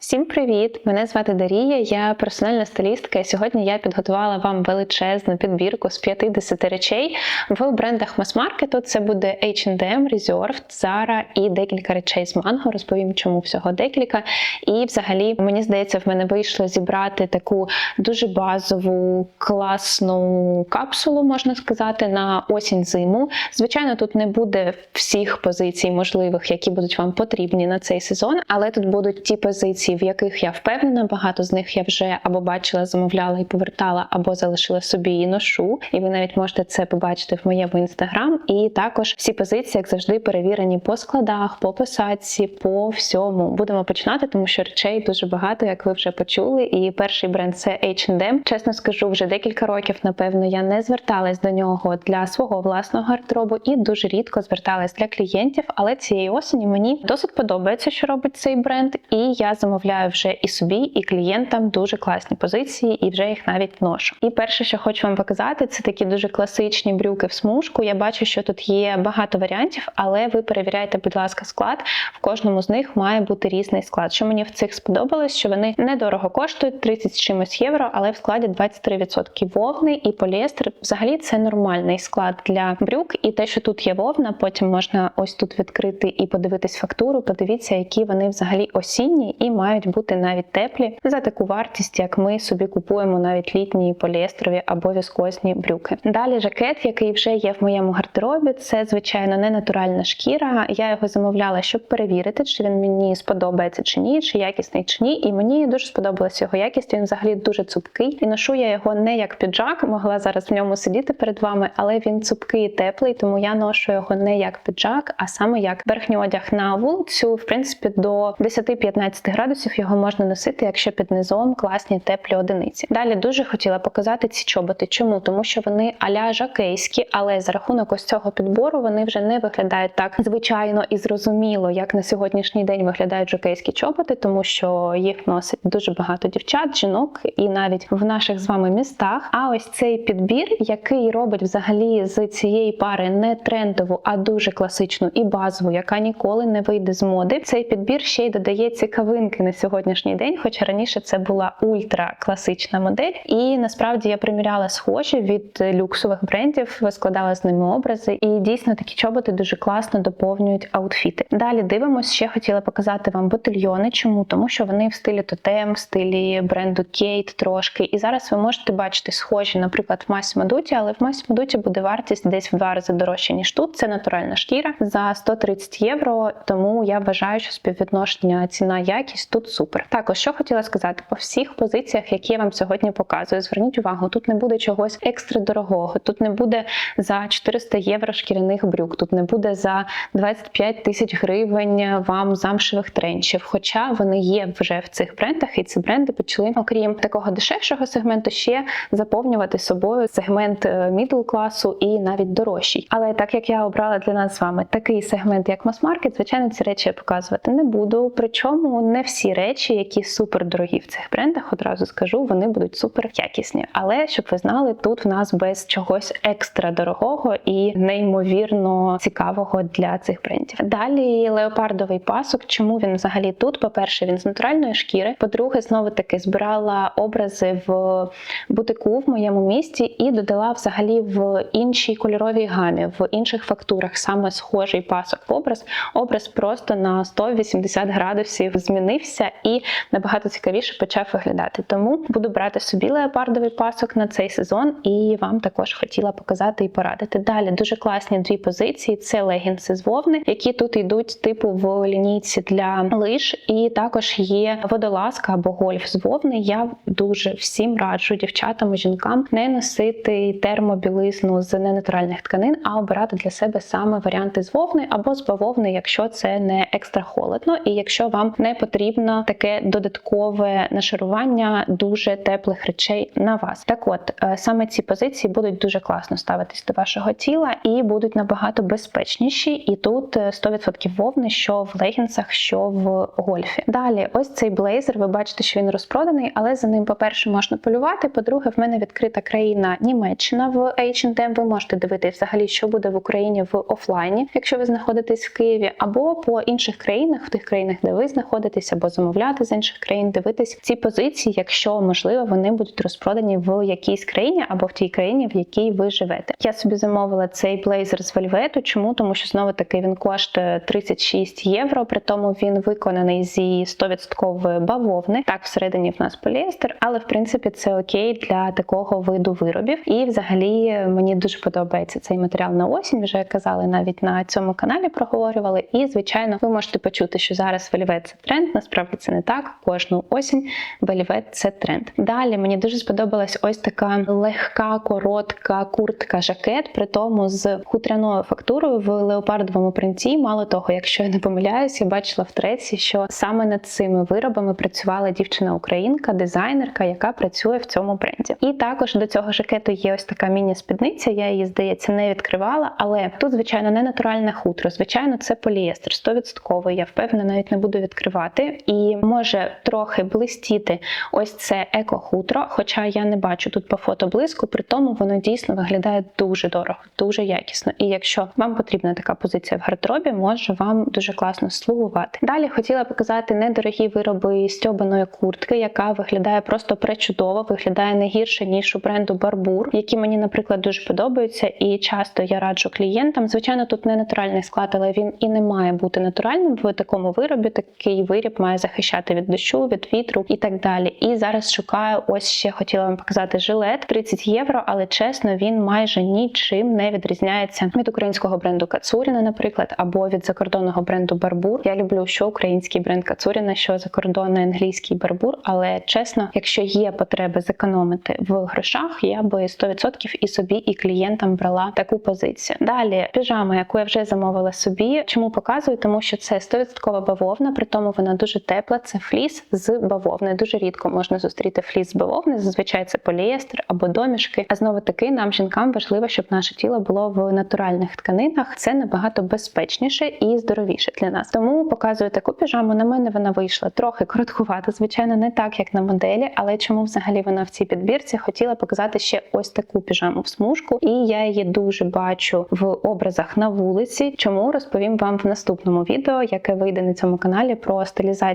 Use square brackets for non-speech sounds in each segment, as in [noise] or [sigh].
Всім привіт! Мене звати Дарія, я персональна стилістка. і Сьогодні я підготувала вам величезну підбірку з 50 речей в брендах мас-маркету. Це буде H&M, Reserved, Zara і декілька речей з Mango. Розповім, чому всього декілька. І взагалі, мені здається, в мене вийшло зібрати таку дуже базову класну капсулу, можна сказати, на осінь-зиму. Звичайно, тут не буде всіх позицій можливих, які будуть вам потрібні на цей сезон, але тут будуть ті позиції, в яких я впевнена, багато з них я вже або бачила, замовляла і повертала, або залишила собі і ношу. І ви навіть можете це побачити в моєму інстаграм. І також всі позиції, як завжди, перевірені по складах, по посадці, по всьому. Будемо починати, тому що речей дуже багато, як ви вже почули. І перший бренд це H&M. Чесно скажу, вже декілька років, напевно, я не зверталась до нього для свого власного гардеробу і дуже рідко зверталась для клієнтів. Але цієї осені мені досить подобається, що робить цей бренд, і я замовляю вже і собі, і клієнтам дуже класні позиції, і вже їх навіть ношу. І перше, що хочу вам показати, це такі дуже класичні брюки в смужку. Я бачу, що тут є багато варіантів, але ви перевіряйте, будь ласка, склад. В кожному з них має бути різний склад. Що мені в цих сподобалось, що вони недорого коштують 30 з чимось євро, але в складі 23% вовни і поліестер. Взагалі це нормальний склад для брюк. І те, що тут є вовна, потім можна ось тут відкрити і подивитись фактуру. Подивіться, які вони взагалі осінні і мають бути навіть теплі за таку вартість, як ми собі купуємо навіть літні поліестрові або віскозні брюки. Далі жакет, який вже є в моєму гардеробі, це звичайно не натуральна шкіра. Я його замовляла, щоб перевірити, чи він мені сподобається чи ні, чи якісний чи ні. І мені дуже сподобалася його якість. Він взагалі дуже цупкий. І ношу я його не як піджак, могла зараз в ньому сидіти перед вами, але він цупкий і теплий, тому я ношу його не як піджак, а саме як верхній одяг на вулицю. В принципі, до 10-15 градусів його можна носити, якщо під низом класні теплі одиниці. Далі дуже хотіла показати ці чоботи. Чому? Тому що вони аля жакейські, але за рахунок ось цього підбору вони вже не виглядають так звичайно і зрозуміло, як на сьогоднішній день виглядають жакейські чоботи, тому що їх носить дуже багато дівчат, жінок і навіть в наших з вами містах. А ось цей підбір, який робить взагалі з цієї пари не трендову, а дуже класичну і базову, яка ніколи не вийде з моди. Цей підбір ще й додає цікавинки на сьогоднішній день, хоча раніше це була ультра класична модель. І насправді я приміряла схожі від люксових брендів, складала з ними образи, і дійсно такі чоботи дуже класно доповнюють аутфіти. Далі дивимося, ще хотіла показати вам ботильйони. Чому? Тому що вони в стилі тотем, в стилі бренду Кейт трошки. І зараз ви можете бачити схожі, наприклад, в Масі Мадуті, але в Масі Мадуті буде вартість десь в два рази дорожче, ніж тут. Це натуральна шкіра за 130 євро. Тому я вважаю, що співвідношення ціна якість тут супер. Також що хотіла сказати по всіх позиціях, які я вам сьогодні показую. Зверніть увагу, тут не буде чогось екстра дорогого, тут не буде за 400 євро шкіряних брюк, тут не буде за 25 тисяч гривень вам замшевих тренчів. Хоча вони є вже в цих брендах, і ці бренди почали, окрім такого дешевшого сегменту, ще заповнювати собою сегмент мідл класу і навіть дорожчий. Але так як я обрала для нас з вами такий сегмент, як мас-маркет, звичайно, ці речі я показувати не буду. Причому не всі речі, які супер дорогі в цих брендах, одразу скажу, вони будуть супер якісні. Але щоб ви знали, тут в нас без чогось екстра дорогого і неймовірно цікавого для цих брендів. Далі леопардовий пасок. Чому він взагалі тут? По-перше, він з натуральної шкіри. По-друге, знову таки збирала образи в бутику в моєму місті і додала взагалі в іншій кольоровій гамі, в інших фактурах саме схожий пасок в образ. Образ просто на 180 градусів змінився і набагато цікавіше почав виглядати. Тому буду брати собі леопардовий пасок на цей сезон, і вам також хотіла показати і порадити. Далі дуже класні дві позиції: це легінси з вовни, які тут йдуть типу в лінійці для лиж, і також є водолазка або гольф з вовни. Я дуже всім раджу дівчатам і жінкам не носити термобілизну з ненатуральних тканин, а обирати для себе саме варіанти з вовни або з бавовни, якщо це не екстра холодно, і якщо вам не потрібно таке додаткове нашарування дуже теплих речей на вас. Так от е, саме ці позиції будуть дуже класно ставитись до вашого тіла і будуть набагато безпечніші. І тут е, 100% вовни, що в легінсах, що в гольфі. Далі, ось цей блейзер. Ви бачите, що він розпроданий, але за ним, по-перше, можна полювати. По-друге, в мене відкрита країна Німеччина в H&M. Ви можете дивитися взагалі, що буде в Україні в офлайні, якщо ви знаходитесь в Києві, або по інших країнах, в тих країнах, де ви знаходитесь, або замовляти з інших країн, дивитись ці позиції, якщо можливо, вони будуть розпродані в якійсь країні або в тій країні, в якій ви живете. Я собі замовила цей блейзер з вельвету. Чому? Тому що знову таки він коштує 36 євро, при тому він виконаний зі 100% бавовни. Так, всередині в нас поліестер, але в принципі це окей для такого виду виробів. І взагалі мені дуже подобається цей матеріал на осінь. Вже казали навіть на цьому каналі проговорювали. І звичайно, ви можете почути, що зараз вельвет це тренд. Насправді це не так. Кожну осінь вельвет це тренд. Далі мені дуже сподобалась ось така легка, коротка куртка, жакет, при тому з хутряною фактурою в леопардовому принті. Мало того, якщо я не помиляюсь, я бачила в треці, що саме над цими виробами працювала дівчина-українка, дизайнерка, яка працює в цьому бренді. І також до цього жакету є ось така міні-спідниця. Я її, здається, не відкривала, але тут, звичайно, не натуральне хутро. Звичайно, це поліестер 100%. Я впевнена, навіть не буду відкривати. І може трохи блистіти ось це еко-хутро, хоча я не бачу тут по фото блиску, при тому воно дійсно виглядає дуже дорого, дуже якісно. І якщо вам потрібна така позиція в гардеробі, може вам дуже класно слугувати. Далі хотіла показати недорогі вироби стьобаної куртки, яка виглядає просто пречудово, виглядає не гірше ніж у бренду Барбур, які мені, наприклад, дуже подобаються, і часто я раджу клієнтам. Звичайно, тут не натуральний склад, але він і не має бути натуральним в такому виробі. Такий виріб має захищати від дощу, від вітру і так далі. І зараз шукаю ось ще хотіла вам показати жилет 30 євро, але чесно, він майже нічим не відрізняється від українського бренду Кацуріна, наприклад, або від закордонного бренду Барбур. Я люблю, що український бренд Кацуріна, що закордонний англійський Барбур. Але чесно, якщо є потреби зекономити в грошах, я би 100% і собі, і клієнтам брала таку позицію. Далі піжама, яку я вже замовила собі. Чому показую? Тому що це 100% бавовна, при тому вона дуже тепла. Це фліс з бавовни. Дуже рідко можна зустріти фліс з бавовни. Зазвичай це поліестер або домішки. А знову таки нам жінкам важливо, щоб наше тіло було в натуральних тканинах. Це набагато безпечніше і здоровіше для нас. Тому показую таку піжаму. На мене вона вийшла трохи короткувата, звичайно, не так як на моделі, але чому взагалі вона в цій підбірці хотіла показати ще ось таку піжаму в смужку, і я її дуже бачу в образах на вулиці. Чому розповім вам в наступному відео, яке вийде на цьому каналі про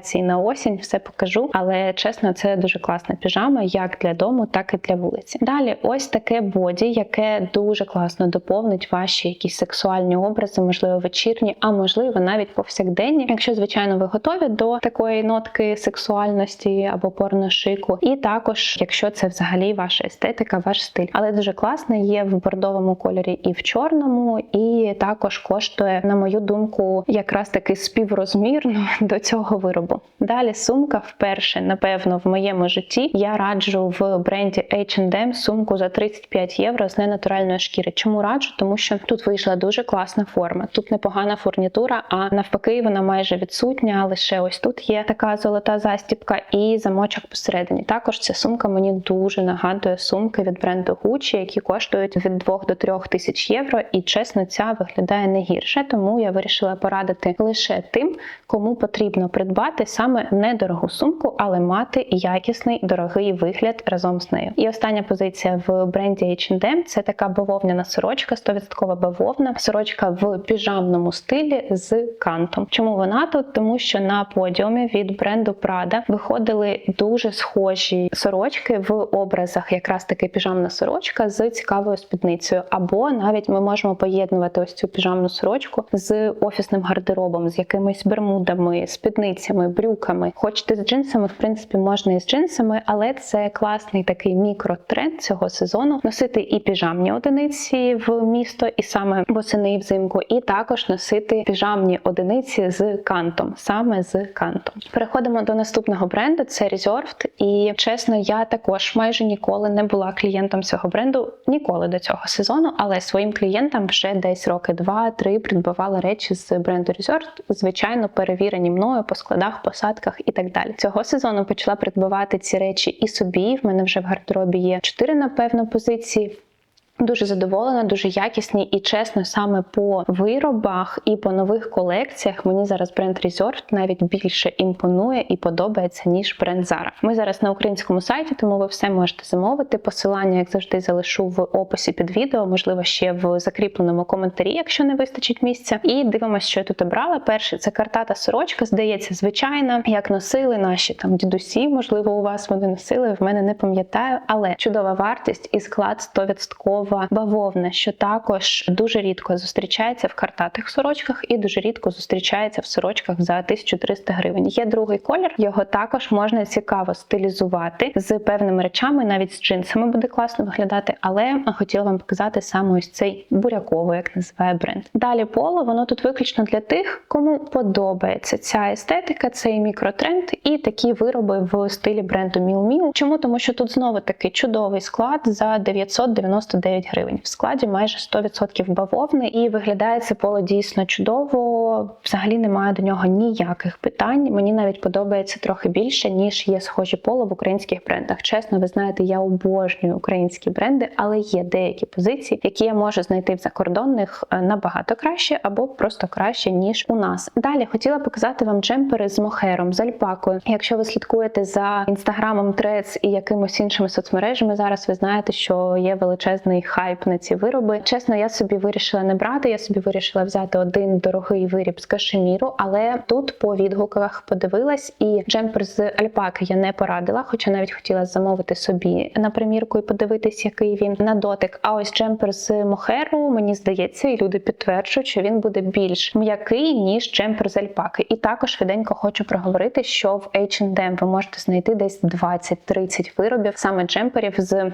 стилізації на осінь. Все покажу, але чесно, це дуже класна піжама, як для дому, так і для вулиці. Далі, ось таке боді, яке дуже класно доповнить ваші якісь сексуальні образи, можливо, вечірні, а можливо, навіть повсякденні, якщо звичайно ви готові до такої нотки сексуальності або порношику, і також, якщо це взагалі ваша естетика, ваш стиль. Але дуже класно є в бордовому кольорі і в чорному, і також коштує, на мою думку, якраз таки співрозмірно [laughs] до цього виробу. Далі сумка вперше, напевно, в моєму житті я раджу в бренді H&M сумку за 35 євро з ненатуральної шкіри. Чому раджу? Тому що тут вийшла дуже класна форма. Тут непогана фурнітура, а навпаки, вона майже відсутня. Лише ось тут є така золота застібка і замочок посередині. Також ця сумка мені дуже нагадує сумки від бренду Gucci, які коштують від 2 до 3 тисяч євро. І чесно, ця виглядає не гірше, тому я вирішила порадити лише тим, кому потрібно придбати саме недорогу сумку, але мати якісний дорогий вигляд разом з нею. І остання позиція в бренді H&M – це така бавовняна сорочка, 100% бавовна, сорочка в піжамному стилі з кантом. Чому вона тут? Тому що на подіумі від бренду Prada виходили дуже схожі сорочки в образах, якраз таки піжамна сорочка з цікавою спідницею. Або навіть ми можемо поєднувати ось цю піжамну сорочку з офісним гардеробом, з якимись бермудами, спідницями, брюками. Хочете з джинсами, в принципі, можна і з джинсами, але це класний такий мікротренд цього сезону. Носити і піжамні одиниці в місто, і саме восени і взимку, і також носити піжамні одиниці з кантом, саме з кантом. Переходимо до наступного бренду. Це Reserved. І чесно, я також майже ніколи не була клієнтом цього бренду, ніколи до цього сезону, але своїм клієнтам вже десь роки два-три придбавала речі з бренду Reserved, звичайно, перевірені мною по складах, посадках і так далі. Цього сезону почала придбавати ці речі і собі. В мене вже в гардеробі є чотири, напевно, позиції. Дуже задоволена, дуже якісні і чесно, саме по виробах і по нових колекціях мені зараз бренд Reserved навіть більше імпонує і подобається ніж бренд Zara. Ми зараз на українському сайті, тому ви все можете замовити. Посилання, як завжди, залишу в описі під відео, можливо, ще в закріпленому коментарі, якщо не вистачить місця. І дивимося, що я тут обрала. Перше це картата сорочка, здається, звичайна, як носили наші там дідусі. Можливо, у вас вони носили. В мене не пам'ятаю, але чудова вартість і склад 100% бавовна, що також дуже рідко зустрічається в картатих сорочках і дуже рідко зустрічається в сорочках за 1300 гривень. Є другий колір, його також можна цікаво стилізувати з певними речами, навіть з джинсами буде класно виглядати, але хотіла вам показати саме ось цей буряковий, як називає бренд. Далі поло, воно тут виключно для тих, кому подобається ця естетика, цей мікротренд і такі вироби в стилі бренду Miu Miu. Чому? Тому що тут знову таки чудовий склад за 999 гривень. В складі майже 100% бавовни, і виглядає це поло дійсно чудово. Взагалі немає до нього ніяких питань. Мені навіть подобається трохи більше, ніж є схожі поло в українських брендах. Чесно, ви знаєте, я обожнюю українські бренди, але є деякі позиції, які я можу знайти в закордонних е, набагато краще або просто краще ніж у нас. Далі хотіла показати вам джемпери з мохером, з альпакою. Якщо ви слідкуєте за інстаграмом Threads і якимось іншими соцмережами, зараз ви знаєте, що є величезний хайп на ці вироби. Чесно, я собі вирішила не брати. Я собі вирішила взяти один дорогий виріб з кашеміру, але тут по відгуках подивилась, і джемпер з альпаки я не порадила, хоча навіть хотіла замовити собі на примірку і подивитись, який він на дотик. А ось джемпер з мохеру, мені здається, і люди підтверджують, що він буде більш м'який ніж джемпер з альпаки. І також швиденько хочу проговорити, що в H&M ви можете знайти десь 20-30 виробів саме джемперів з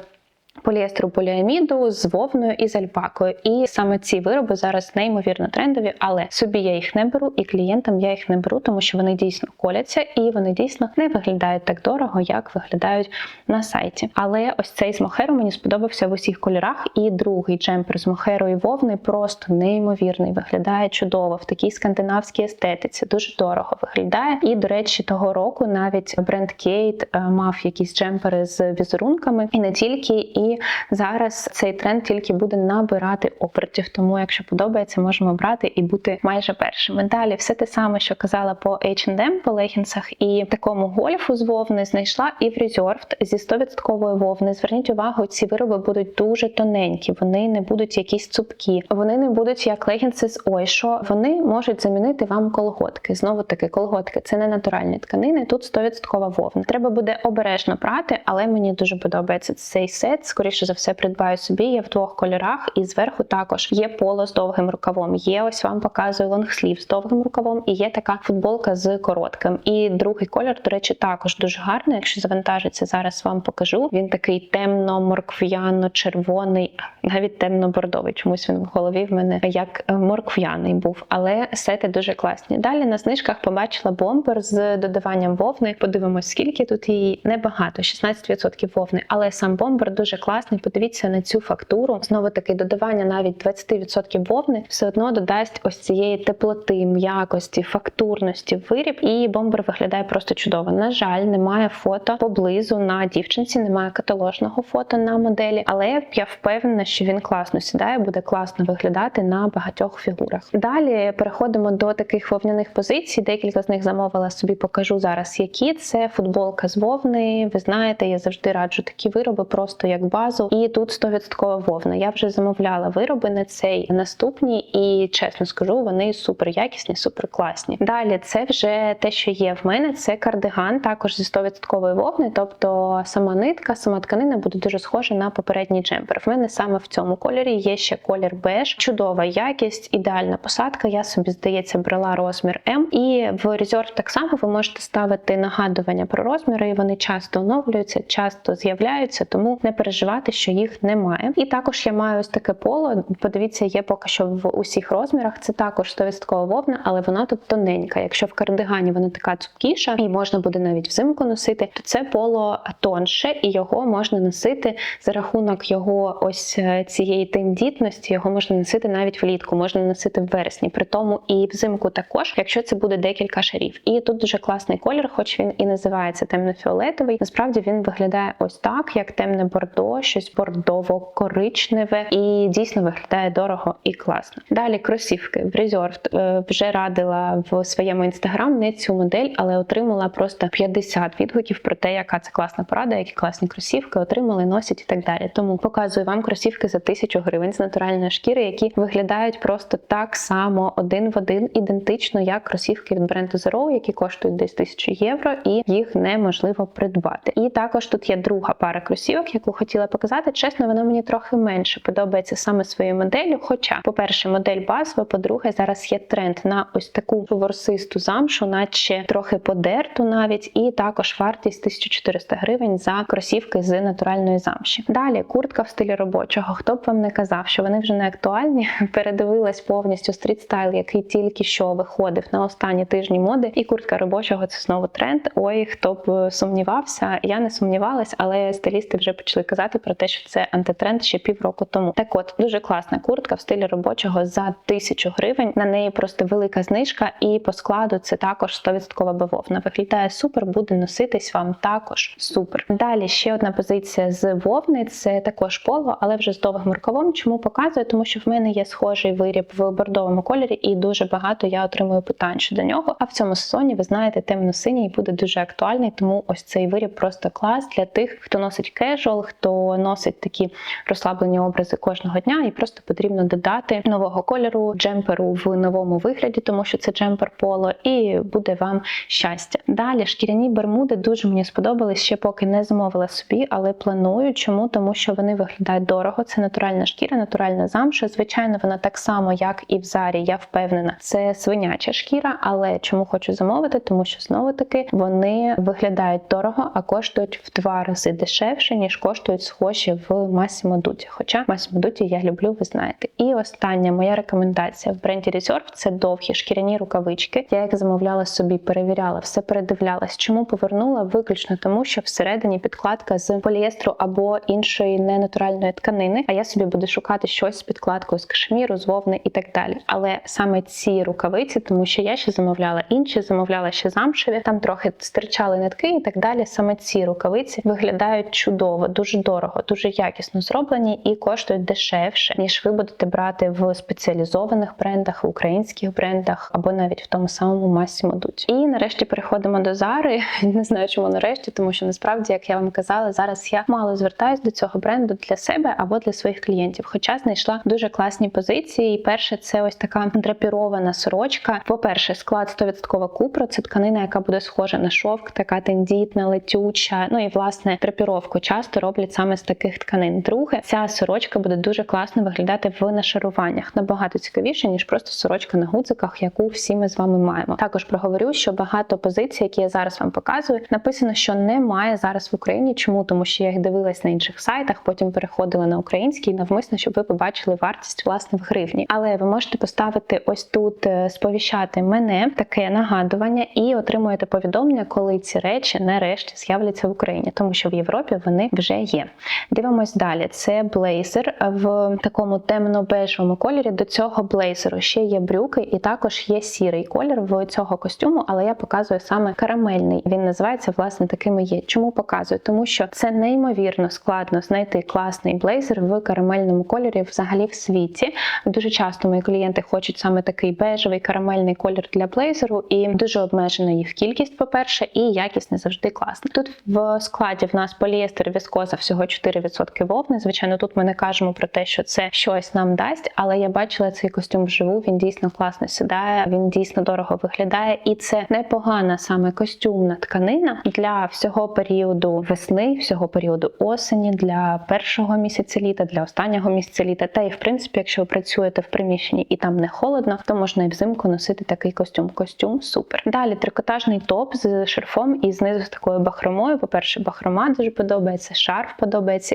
поліестеру поліаміду з вовною і з альпакою. І саме ці вироби зараз неймовірно трендові, але собі я їх не беру, і клієнтам я їх не беру, тому що вони дійсно коляться і вони дійсно не виглядають так дорого, як виглядають на сайті. Але ось цей з мохеру мені сподобався в усіх кольорах. І другий джемпер з мохеру і вовни просто неймовірний. Виглядає чудово в такій скандинавській естетиці. Дуже дорого виглядає. І, до речі, того року навіть бренд Кейт мав якісь джемпери з візерунками, і не тільки. І зараз цей тренд тільки буде набирати обертів. Тому, якщо подобається, можемо брати і бути майже першими. Далі все те саме, що казала по H&M, по легінсах і такому гольфу з вовни знайшла і в Reserved зі 100% вовни. Зверніть увагу, ці вироби будуть дуже тоненькі, вони не будуть якісь цупкі, вони не будуть як легінси з Ойшо. Вони можуть замінити вам колготки. Знову таки, колготки це не натуральні тканини. Тут 100% вовна. Треба буде обережно прати, але мені дуже подобається цей сет скоріше за все, придбаю собі. Є в двох кольорах, і зверху також є поло з довгим рукавом. Є ось вам показую лонгслів з довгим рукавом, і є така футболка з коротким. І другий колір, до речі, також дуже гарний. Якщо завантажиться, зараз вам покажу. Він такий темно-морквяно-червоний, навіть темно-бордовий. Чомусь він в голові в мене як морквяний був. Але сети дуже класні. Далі на знижках побачила бомбер з додаванням вовни. Подивимось, скільки тут її небагато, 16% вовни, але сам бомбер дуже класний. Подивіться на цю фактуру. Знову таки додавання навіть 20% вовни все одно додасть ось цієї теплоти, м'якості, фактурності виріб, і бомбер виглядає просто чудово. На жаль, немає фото поблизу на дівчинці, немає каталожного фото на моделі, але я впевнена, що він класно сідає, буде класно виглядати на багатьох фігурах. Далі переходимо до таких вовняних позицій. Декілька з них замовила собі, покажу зараз, які це футболка з вовни. Ви знаєте, я завжди раджу такі вироби, просто як базу. І тут 100% вовна. Я вже замовляла вироби на цей наступні, і чесно скажу, вони супер якісні, супер класні. Далі це вже те, що є в мене. Це кардиган, також зі 100% вовни, тобто сама нитка, сама тканина буде дуже схожа на попередній джемпер. В мене саме в цьому кольорі є ще колір беж, чудова якість, ідеальна посадка. Я собі здається брала розмір М. І в Reserve так само ви можете ставити нагадування про розміри, і вони часто оновлюються, часто з'являються, тому не переживати, що їх немає. І також я маю ось таке поло. Подивіться, є поки що в усіх розмірах. Це також 100% вовна, але вона тут тоненька. Якщо в кардигані вона така цупкіша, і можна буде навіть взимку носити, то це поло тонше, і його можна носити за рахунок його ось е, цієї тендітності. Його можна носити навіть влітку, можна носити в вересні. При тому і взимку також, якщо це буде декілька шарів. І тут дуже класний колір, хоч він і називається темно-фіолетовий. Насправді він виглядає ось так, як темне бордо щось бордово-коричневе, і дійсно виглядає дорого і класно. Далі кросівки в Reserved е, вже радила в своєму інстаграм не цю модель, але отримала просто 50 відгуків про те, яка це класна порада, які класні кросівки отримали, носять і так далі. Тому показую вам кросівки за тисячу гривень з натуральної шкіри, які виглядають просто так само один в один, ідентично як кросівки від бренду Zero, які коштують десь 1000 євро, і їх неможливо придбати. І також тут є друга пара кросівок, яку хотіла показати. Чесно, вона мені трохи менше подобається саме своєю моделлю. Хоча, по-перше, модель базова, по-друге, зараз є тренд на ось таку ворсисту замшу, наче трохи подерту навіть, і також вартість 1400 гривень за кросівки з натуральної замші. Далі куртка в стилі робочого. Хто б вам не казав, що вони вже не актуальні, [laughs] передивилась повністю стрітстайл, який тільки що виходив на останні тижні моди, і куртка робочого це знову тренд. Ой, хто б сумнівався, я не сумнівалась, але стилісти вже почали казати про те, що це антитренд ще півроку тому. Так от дуже класна куртка в стилі робочого за тисячу гривень. На неї просто велика знижка, і по складу це також 100% бавовна. Виглядає супер, буде носитись вам також супер. Далі ще одна позиція з вовни. Це також поло, але вже з довгим рукавом. Чому показую? Тому що в мене є схожий виріб в бордовому кольорі, і дуже багато я отримую питань щодо нього. А в цьому сезоні ви знаєте, темно-синій буде дуже актуальний, тому ось цей виріб просто клас для тих, хто носить кежуал, хто носить такі розслаблені образи кожного дня, і просто потрібно додати нового кольору джемперу в новому вигляді, тому що це джемпер поло, і буде вам щастя. Далі шкіряні бермуди дуже мені сподобались ще поки не замовила собі, але планую. Чому? Тому що вони виглядають дорого. Це натуральна шкіра, натуральна замша. Звичайно, вона так само, як і в зарі, я впевнена, це свиняча шкіра. Але чому хочу замовити? Тому що знову таки вони виглядають дорого, а коштують в два рази дешевше, ніж коштують схожі в Massimo Dutti. Хоча Massimo Dutti я люблю, ви знаєте. І остання моя рекомендація в бренді Reserve – це довгі шкіряні рукавички. Я їх замовляла собі, перевіряла, все передивлялась. Чому повернула? Виключно тому, що всередині підкладка з полієстру або іншої ненатуральної тканини. А я собі буду шукати щось з підкладкою з кашміру, з вовни і так далі. Але саме ці рукавиці, тому що я ще замовляла інші, замовляла ще замшеві, там трохи стирчали нитки і так далі. Саме ці рукавиці виглядають чудово, дуже дорого, дуже якісно зроблені і коштують дешевше, ніж ви будете брати в спеціалізованих брендах, в українських брендах або навіть в тому самому Massimo Dutti. І нарешті переходимо до Зари. [laughs] Не знаю, чому нарешті, тому що насправді, як я вам казала, зараз я мало звертаюсь до цього бренду для себе або для своїх клієнтів. Хоча знайшла дуже класні позиції. І перше, це ось така драпірована сорочка. По-перше, склад 100% купра, це тканина, яка буде схожа на шовк, така тендітна, летюча. Ну і власне драпіровку часто роблять саме з таких тканин. Друге, ця сорочка буде дуже класно виглядати в нашаруваннях, набагато цікавіше, ніж просто сорочка на гудзиках, яку всі ми з вами маємо. Також проговорю, що багато позицій, які я зараз вам показую, написано, що немає зараз в Україні. Чому? Тому що я їх дивилась на інших сайтах, потім переходила на український навмисно, щоб ви побачили вартість власне в гривні. Але ви можете поставити ось тут е, сповіщати мене таке нагадування і отримуєте повідомлення, коли ці речі нарешті з'являться в Україні, тому що в Європі вони вже є. Дивимось далі. Це блейзер в такому темно-бежевому кольорі. До цього блейзеру ще є брюки, і також є сірий колір в цього костюму, але я показую саме карамельний. Він називається власне такими є. Чому показую? Тому що це неймовірно складно знайти класний блейзер в карамельному кольорі взагалі в світі. Дуже часто мої клієнти хочуть саме такий бежевий карамельний колір для блейзеру, і дуже обмежена їх кількість, по-перше, і якість не завжди класна. Тут в складі в нас поліестер віскоза всього 4% вовни. Звичайно, тут ми не кажемо про те, що це щось нам дасть, але я бачила цей костюм вживу. Він дійсно класно сідає, він дійсно дорого виглядає, і це непогана саме костюмна тканина для всього періоду весни, всього періоду осені, для першого місяця літа, для останнього місяця літа. Та і в принципі, якщо ви працюєте в приміщенні і там не холодно, то можна і взимку носити такий костюм. Костюм супер. Далі трикотажний топ з шарфом і знизу з такою бахромою. По-перше, бахрома дуже подобається, шарф подобається,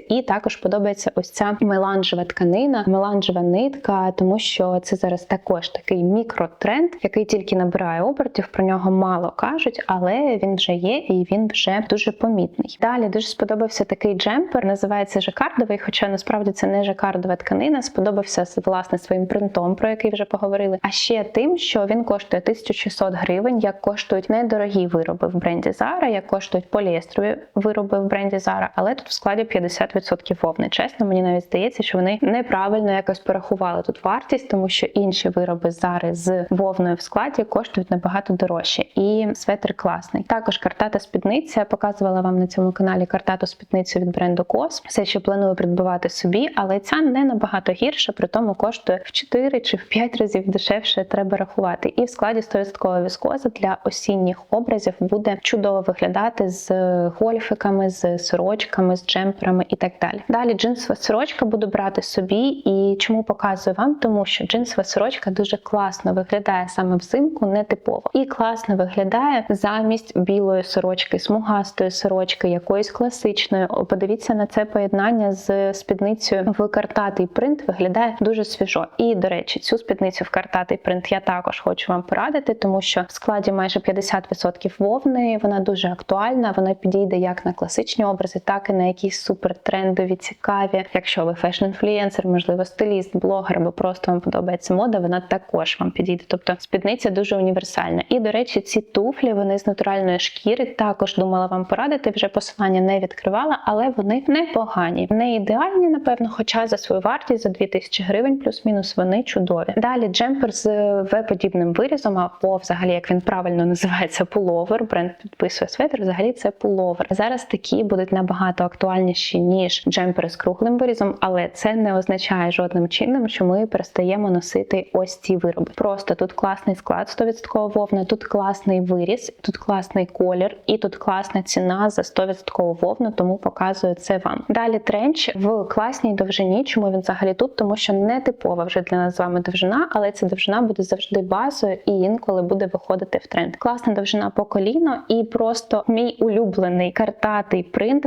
і також подобається ось ця меланжева тканина, меланжева нитка, тому що це зараз також такий мікротренд, який тільки набирає обертів. Про нього мало кажуть, але він вже є і він вже дуже помітний. Далі дуже сподобався такий джемпер, називається жакардовий, хоча насправді це не жакардова тканина. Сподобався власне своїм принтом, про який вже поговорили. А ще тим, що він коштує 1600 гривень, як коштують недорогі вироби в бренді Zara, як коштують поліестрові вироби в бренді Zara, але тут в складі 50% вовни. Чесно, мені навіть здається, що вони неправильно якось порахували тут вартість, тому що інші вироби зараз з вовною в складі коштують набагато дорожче. І светр класний. Також картата спідниця показувала вам на цьому каналі картату спідницю від бренду COS. Все ще планую придбавати собі, але ця не набагато гірша, при тому коштує в 4 чи в 5 разів дешевше треба рахувати. І в складі 100% віскоза для осінніх образів буде чудово виглядати з гольфиками, з сорочками, з джемперами і так далі. Далі джинсова сорочка буду брати собі. І чому показую вам? Тому що джинсова сорочка дуже класно виглядає саме взимку, нетипово. І класно виглядає замість білої сорочки, смугастої сорочки, якоїсь класичної. Подивіться на це поєднання з спідницею в картатий принт. Виглядає дуже свіжо. І до речі, цю спідницю в картатий принт я також хочу вам порадити, тому що в складі майже 50% вовни. Вона дуже актуальна. Вона підійде як на класичні образи, так і на якісь супертрендові, цікаві. Якщо ви фешн-інфлюєнсер, можливо, стиліст, блогер, або просто вам подобається мода, вона також вам підійде. Тобто спідниця дуже універсальна. І до речі, ці туфлі вони з натуральної шкіри. Також думала вам порадити. Вже посилання не відкривала, але вони непогані. Не ідеальні, напевно, хоча за свою вартість за 2000 гривень, плюс-мінус вони чудові. Далі джемпер з В-подібним вирізом, або взагалі, як він правильно називається, пуловер. Бренд підписує светр. Взагалі це пуловер. Зараз такі будуть набагато актуальніші ніж джемпери з круглим вирізом, але це не означає жодним чином, що ми перестаємо носити ось ці вироби. Просто тут класний склад 100% вовна, тут класний виріз, тут класний колір, і тут класна ціна за 100% вовну, тому показую це вам. Далі тренч в класній довжині. Чому він взагалі тут? Тому що не типова вже для нас з вами довжина, але ця довжина буде завжди базою і інколи буде виходити в тренд. Класна довжина по коліно і просто мій улюблений картатий принт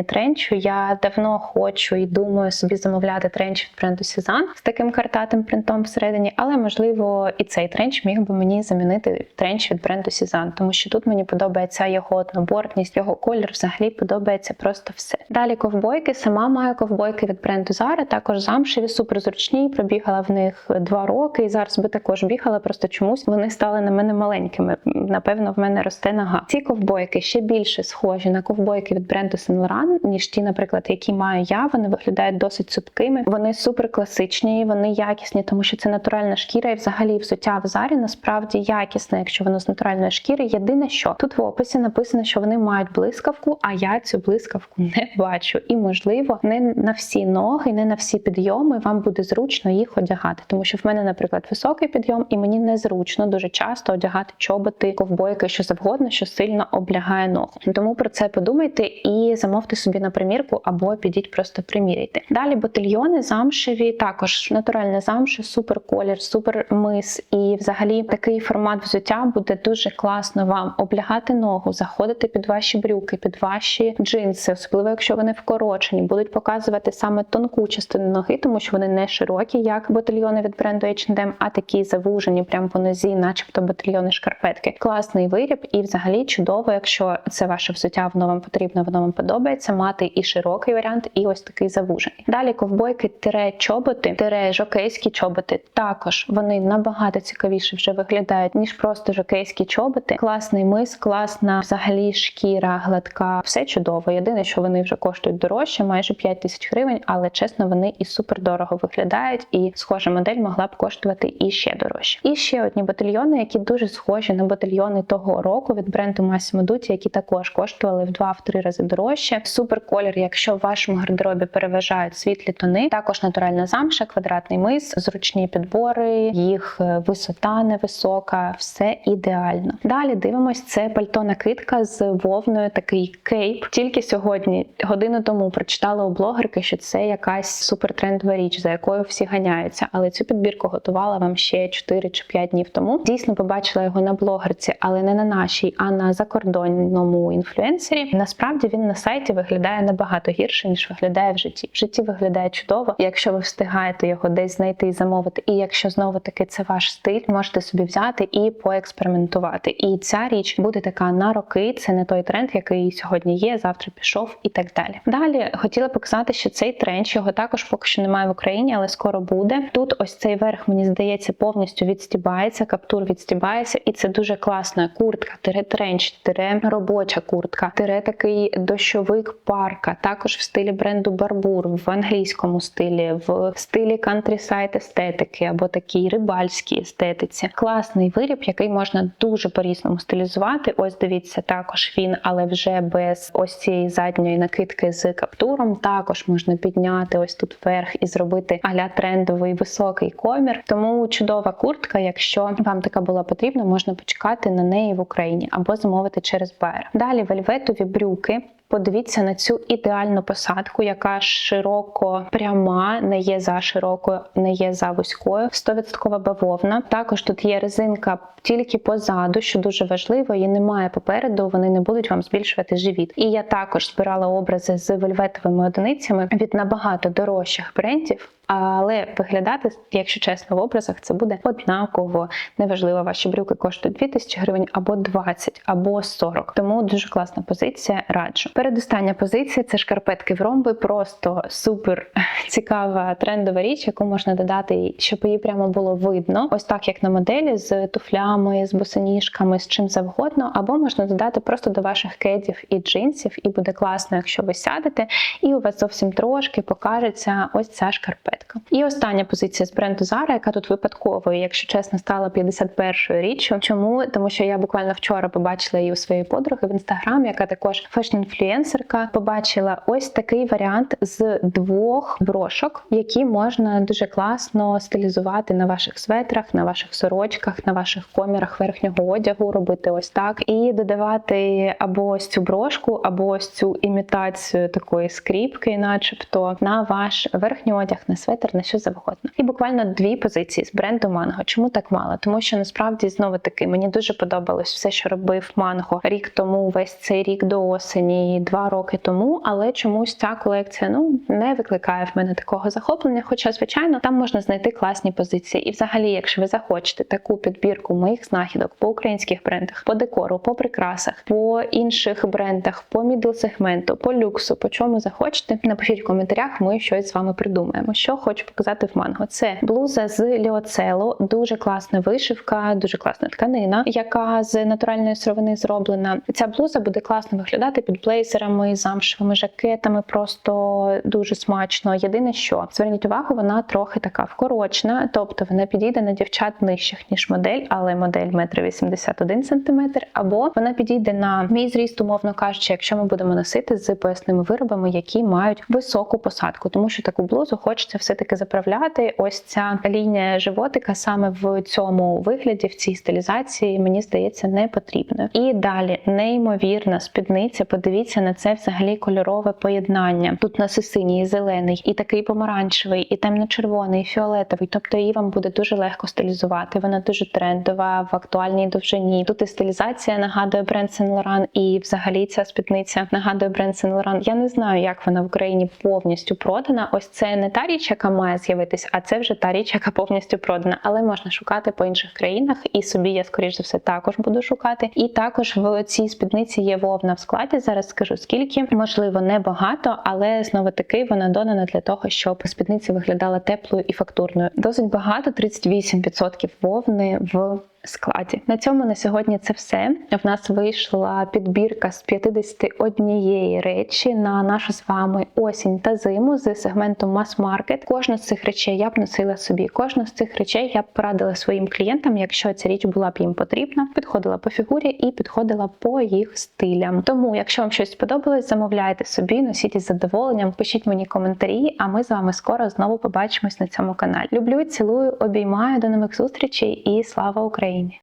всередині тренчу. Я давно хочу і думаю собі замовляти тренч від бренду Сезан з таким картатим принтом всередині, але можливо і цей тренч міг би мені замінити тренч від бренду Сезан, тому що тут мені подобається його однобортність, його колір взагалі подобається просто все. Далі ковбойки. Сама маю ковбойки від бренду Zara, також замшеві, суперзручні. Пробігала в них два роки, і зараз би також бігала. Просто чомусь вони стали на мене маленькими. Напевно, в мене росте нога. Ці ковбойки ще більше схожі на ковбойки від бренду Saint Laurent, ніж ті, наприклад, які маю я. Вони виглядають досить цупкими. Вони супер класичні, вони якісні, тому що це натуральна шкіра, і взагалі взуття в зарі насправді якісне, якщо воно з натуральної шкіри. Єдине, що тут в описі написано, що вони мають блискавку, а я цю блискавку не бачу. І можливо, не на всі ноги, не на всі підйоми вам буде зручно їх одягати, тому що в мене, наприклад, високий підйом, і мені незручно дуже часто одягати чоботи, ковбойки, що завгодно, що сильно облягає ногу. Тому про це подумайте і замовте собі на примірку або підіть просто приміряйте. Далі ботильйони замшеві, також натуральне замше, супер колір, супер мис. І взагалі такий формат взуття буде дуже класно вам облягати ногу, заходити під ваші брюки, під ваші джинси, особливо якщо вони вкорочені, будуть показувати саме тонку частину ноги, тому що вони не широкі, як ботильйони від бренду H&M, а такі завужені прямо по нозі, начебто ботильйони шкарпетки. Класний виріб, і взагалі чудово, якщо це ваше взуття, воно вам потрібно, воно вам подобається, мати і широкий варіант, і ось такий завужений. Далі ковбойки тире чоботи, тире жокейські чоботи. Також вони набагато цікавіше вже виглядають, ніж просто жокейські чоботи. Класний мис, класна взагалі шкіра, гладка, все чудово. Єдине, що вони вже коштують дорожче, майже 5 тисяч гривень, але чесно, вони і супер дорого виглядають, і схожа модель могла б коштувати і ще дорожче. І ще одні батальйони, які дуже схожі на батальйони того року від бренду Massimo Dutti, які також коштували в 2-3 рази дорожче. Супер колір, якщо в вашому гардеробі переважають світлі тони, також натуральна замша, квадратний мис, зручні підбори, їх е, висота невисока, все ідеально. Далі дивимось, це пальто накидка з вовною, такий кейп. Тільки сьогодні, годину тому, прочитала у блогерки, що це якась супертрендова річ, за якою всі ганяються. Але цю підбірку готувала вам ще 4 чи 5 днів тому. Дійсно, побачила його на блогерці, але не на нашій, а на закордонному інфлюенсері. Насправді він на сайті виглядає набагато гірше, ніж виглядає в житті. В житті виглядає чудово. Якщо ви встигаєте його десь знайти і замовити, і якщо знову таки це ваш стиль, можете собі взяти і поекспериментувати. І ця річ буде така на роки. Це не той тренд, який сьогодні є, завтра пішов і так далі. Далі хотіла показати, що цей тренд його також поки що немає в Україні, але скоро буде. Тут ось цей верх, мені здається, повністю відстібається, каптур відстібається, і це дуже класна куртка, тире тренч, тире робоча куртка, тире такий дощовик парка, також в стилі бренду Барбур, в англійському стилі, в стилі кантрісайд естетики або такій рибальській естетиці. Класний виріб, який можна дуже по-різному стилізувати. Ось дивіться, також він, але вже без ось цієї задньої накидки з каптуром. Також можна підняти ось тут вверх і зробити аля трендовий високий комір. Тому чудова куртка, якщо вам така була потрібна, можна почекати на неї в Україні або замовити через Байер. Далі вельветові брюки. Подивіться на цю ідеальну посадку, яка широко пряма, не є за широкою, не є за вузькою. 100% бавовна. Також тут є резинка тільки позаду, що дуже важливо, її немає попереду. Вони не будуть вам збільшувати живіт. І я також збирала образи з вельветовими одиницями від набагато дорожчих брендів. Але виглядати, якщо чесно, в образах це буде однаково. Неважливо, ваші брюки коштують 2000 гривень або 20, або 40. Тому дуже класна позиція. Раджу. Передостання позиція це шкарпетки в ромби. Просто супер цікава трендова річ, яку можна додати, щоб її прямо було видно. Ось так, як на моделі, з туфлями, з босоніжками, з чим завгодно, або можна додати просто до ваших кедів і джинсів, і буде класно, якщо ви сядете, і у вас зовсім трошки покажеться ось ця шкарпетка. І остання позиція з бренду Zara, яка тут випадково, якщо чесно, стала 51-ю річчю. Чому? Тому що я буквально вчора побачила її у своєї подруги в інстаграм, яка також фешн-інфлюенсерка. Побачила ось такий варіант з двох брошок, які можна дуже класно стилізувати на ваших светрах, на ваших сорочках, на ваших комірах верхнього одягу, робити ось так, і додавати або ось цю брошку, або ось цю імітацію такої скріпки, начебто, на ваш верхній одяг, на светр, на що завгодно. І буквально дві позиції з бренду Mango. Чому так мало? Тому що насправді знову таки мені дуже подобалось все, що робив Mango рік тому, весь цей рік до осені, два роки тому. Але чомусь ця колекція ну не викликає в мене такого захоплення. Хоча, звичайно, там можна знайти класні позиції. І, взагалі, якщо ви захочете таку підбірку моїх знахідок по українських брендах, по декору, по прикрасах, по інших брендах, по мідл сегменту, по люксу, по чому захочете, напишіть в коментарях. Ми щось з вами придумаємо. Що хочу показати в манго. Це блуза з ліоцелу, дуже класна вишивка, дуже класна тканина, яка з натуральної сировини зроблена. Ця блуза буде класно виглядати під блейзерами, замшевими жакетами, просто дуже смачно. Єдине, що зверніть увагу, вона трохи така вкорочена, тобто вона підійде на дівчат нижчих ніж модель, але модель 1,81 см, або вона підійде на мій зріст, умовно кажучи, якщо ми будемо носити з поясними виробами, які мають високу посадку, тому що таку блузу хочеться все-таки заправляти. Ось ця лінія животика саме в цьому вигляді, в цій стилізації, мені здається, не потрібною. І далі неймовірна спідниця. Подивіться на це взагалі кольорове поєднання. Тут у синій, і зелений, і такий помаранчевий, і темно-червоний, і фіолетовий. Тобто її вам буде дуже легко стилізувати. Вона дуже трендова в актуальній довжині. Тут і стилізація нагадує бренд Saint Laurent, і взагалі ця спідниця нагадує бренд Saint Laurent. Я не знаю, як вона в Україні повністю продана. Ось це не та річ, яка має з'явитись, а це вже та річ, яка повністю продана. Але можна шукати по інших країнах, і собі я скоріш за все також буду шукати. І також в цій спідниці є вовна в складі. Зараз скажу скільки, можливо, не багато, але знову таки вона додана для того, щоб спідниця виглядала теплою і фактурною. Досить багато 38% вовни в складі. На цьому на сьогодні це все. В нас вийшла підбірка з 51 речі на нашу з вами осінь та зиму з сегменту мас-маркет. Кожну з цих речей я б носила собі. Кожну з цих речей я б порадила своїм клієнтам, якщо ця річ була б їм потрібна, підходила по фігурі і підходила по їх стилям. Тому, якщо вам щось сподобалось, замовляйте собі, носіть із задоволенням, пишіть мені коментарі, а ми з вами скоро знову побачимось на цьому каналі. Люблю, цілую, обіймаю до нових зустрічей і слава Україні! Ukraine.